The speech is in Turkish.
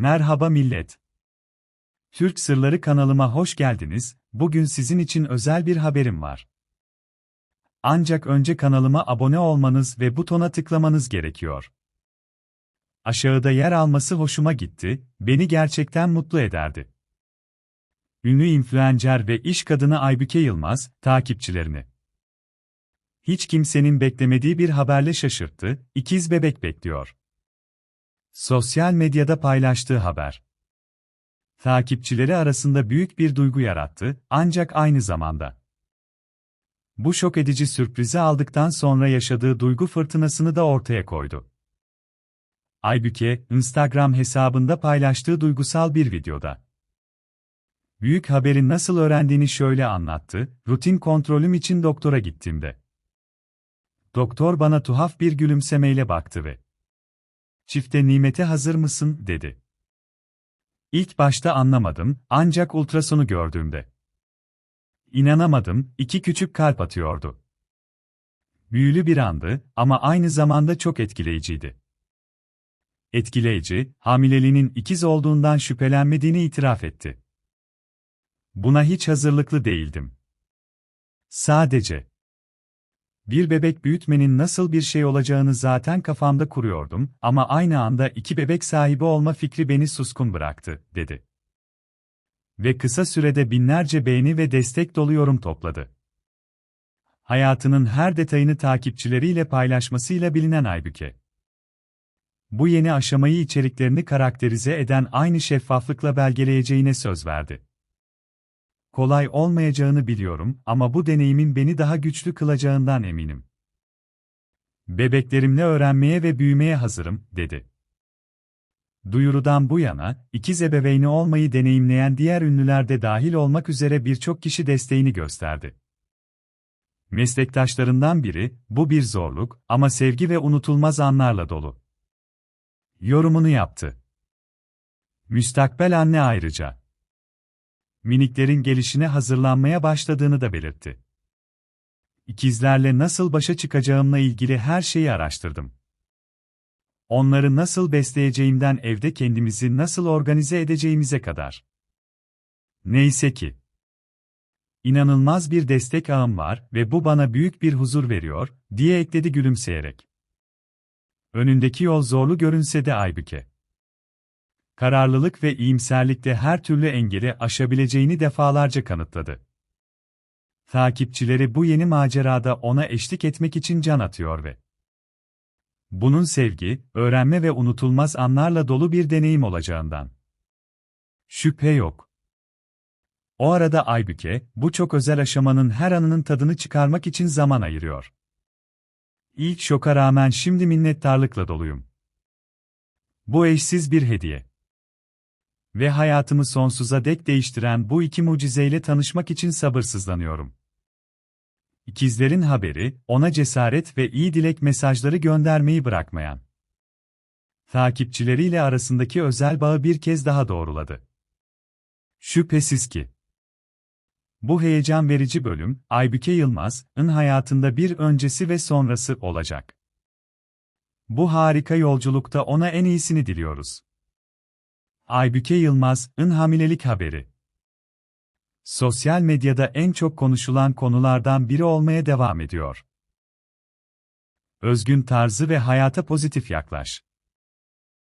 Merhaba millet. Türk Sırları kanalıma hoş geldiniz. Bugün sizin için özel bir haberim var. Ancak önce kanalıma abone olmanız ve butona tıklamanız gerekiyor. Aşağıda yer alması hoşuma gitti, beni gerçekten mutlu ederdi. Ünlü influencer ve iş kadını Aybüke Yılmaz, takipçilerini. Hiç kimsenin beklemediği bir haberle şaşırttı, ikiz bebek bekliyor. Sosyal medyada paylaştığı haber. Takipçileri arasında büyük bir duygu yarattı, ancak aynı zamanda. Bu şok edici sürprizi aldıktan sonra yaşadığı duygu fırtınasını da ortaya koydu. Aybüke, Instagram hesabında paylaştığı duygusal bir videoda. Büyük haberi nasıl öğrendiğini şöyle anlattı, rutin kontrolüm için doktora gittiğimde. Doktor bana tuhaf bir gülümsemeyle baktı ve Çifte nimete hazır mısın, dedi. İlk başta anlamadım, ancak ultrasonu gördüğümde. İnanamadım, iki küçük kalp atıyordu. Büyülü bir andı ama aynı zamanda çok etkileyiciydi. Etkileyici, hamileliğinin ikiz olduğundan şüphelenmediğini itiraf etti. Buna hiç hazırlıklı değildim. Sadece bir bebek büyütmenin nasıl bir şey olacağını zaten kafamda kuruyordum ama aynı anda iki bebek sahibi olma fikri beni suskun bıraktı, dedi. Ve kısa sürede binlerce beğeni ve destek dolu yorum topladı. Hayatının her detayını takipçileriyle paylaşmasıyla bilinen Aybüke. Bu yeni aşamayı içeriklerini karakterize eden aynı şeffaflıkla belgeleyeceğine söz verdi. Kolay olmayacağını biliyorum ama bu deneyimin beni daha güçlü kılacağından eminim. Bebeklerimle öğrenmeye ve büyümeye hazırım, dedi. Duyurudan bu yana, ikiz ebeveyni olmayı deneyimleyen diğer ünlüler de dahil olmak üzere birçok kişi desteğini gösterdi. Meslektaşlarından biri, bu bir zorluk ama sevgi ve unutulmaz anlarla dolu. Yorumunu yaptı. Müstakbel anne ayrıca miniklerin gelişine hazırlanmaya başladığını da belirtti. İkizlerle nasıl başa çıkacağımla ilgili her şeyi araştırdım. Onları nasıl besleyeceğimden evde kendimizi nasıl organize edeceğimize kadar. Neyse ki. İnanılmaz bir destek ağım var ve bu bana büyük bir huzur veriyor, diye ekledi gülümseyerek. Önündeki yol zorlu görünse de Aybüke kararlılık ve iyimserlikle her türlü engeli aşabileceğini defalarca kanıtladı. Takipçileri bu yeni macerada ona eşlik etmek için can atıyor ve bunun sevgi, öğrenme ve unutulmaz anlarla dolu bir deneyim olacağından şüphe yok. O arada Aybüke, bu çok özel aşamanın her anının tadını çıkarmak için zaman ayırıyor. İlk şoka rağmen şimdi minnettarlıkla doluyum. Bu eşsiz bir hediye ve hayatımı sonsuza dek değiştiren bu iki mucizeyle tanışmak için sabırsızlanıyorum. İkizlerin haberi, ona cesaret ve iyi dilek mesajları göndermeyi bırakmayan takipçileriyle arasındaki özel bağı bir kez daha doğruladı. Şüphesiz ki bu heyecan verici bölüm, Aybüke Yılmaz'ın hayatında bir öncesi ve sonrası olacak. Bu harika yolculukta ona en iyisini diliyoruz. Aybüke Yılmaz'ın hamilelik haberi. Sosyal medyada en çok konuşulan konulardan biri olmaya devam ediyor. Özgün tarzı ve hayata pozitif yaklaş.